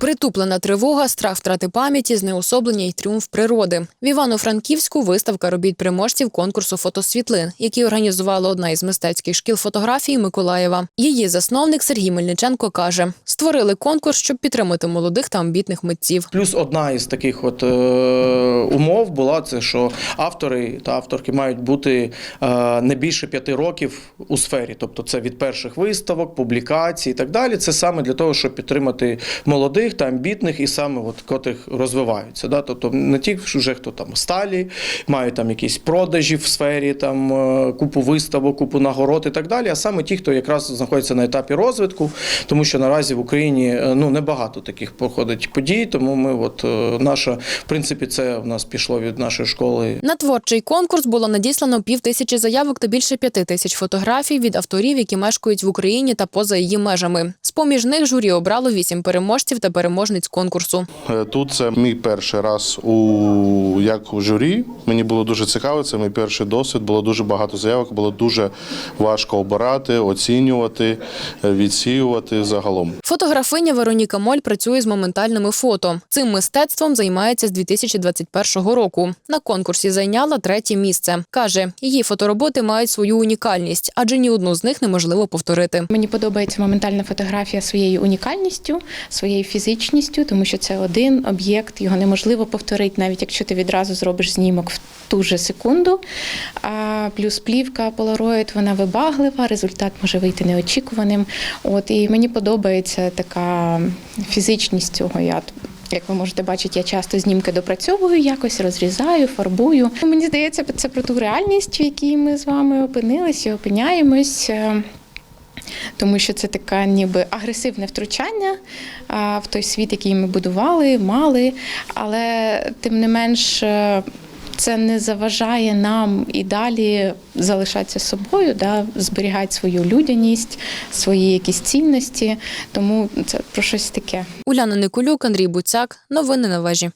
Притуплена тривога, страх втрати пам'яті, знеособлення й тріумф природи. В Івано-Франківську виставка робіт переможців конкурсу фотосвітлин, який організувала одна із мистецьких шкіл фотографії Миколаєва. Її засновник Сергій Мельниченко каже: створили конкурс, щоб підтримати молодих та амбітних митців. Плюс одна із таких от е, умов була це, що автори та авторки мають бути е, не більше п'яти років у сфері, тобто це від перших виставок, публікацій і так далі. Це саме для того, щоб підтримати молодих та амбітних і саме от котрих розвиваються. Да? Тобто не ті, що вже хто там сталі, мають там якісь продажі в сфері, там е, купу виставок, купу нагород і так далі. А саме ті, хто якраз знаходиться на етапі розвитку, тому що наразі в Україні е, ну небагато таких проходить подій. Тому ми, от е, наша, в принципі, це в нас пішло від нашої школи На творчий конкурс було надіслано пів тисячі заявок та більше п'яти тисяч фотографій від авторів, які мешкають в Україні та поза її межами. З поміж них журі обрало вісім переможців та переможниць конкурсу. Е, Тут це мій перший раз у як у журі. Мені було дуже цікаво. Це мій перший досвід. Було дуже багато заявок. Було дуже важко обирати, оцінювати, е, відсіювати загалом. Фотографиня Вероніка Моль працює з моментальними фото. Цим мистецтвом займається з 2021 року. На конкурсі зайняла третє місце. каже, її фотороботи мають свою унікальність, адже ні одну з них неможливо повторити. Мені подобається моментальна фотографія своєю унікальністю, своєю фізичністю, тому що це один об'єкт, його неможливо повторити, навіть якщо ти відразу зробиш знімок в ту же секунду. А плюс плівка Polaroid, вона вибаглива, результат може вийти неочікуваним. От і мені подобається така фізичність цього. Я як ви можете бачити, я часто знімки допрацьовую якось, розрізаю, фарбую. Мені здається, це про ту реальність, в якій ми з вами опинилися, опиняємось. Тому що це таке ніби агресивне втручання в той світ, який ми будували, мали, але тим не менш. е, Це не заважає нам і далі залишатися собою, да, зберігати свою людяність, свої якісь цінності. Тому це про щось таке. Уляна Николюк, Андрій Буцяк. Новини на вежі.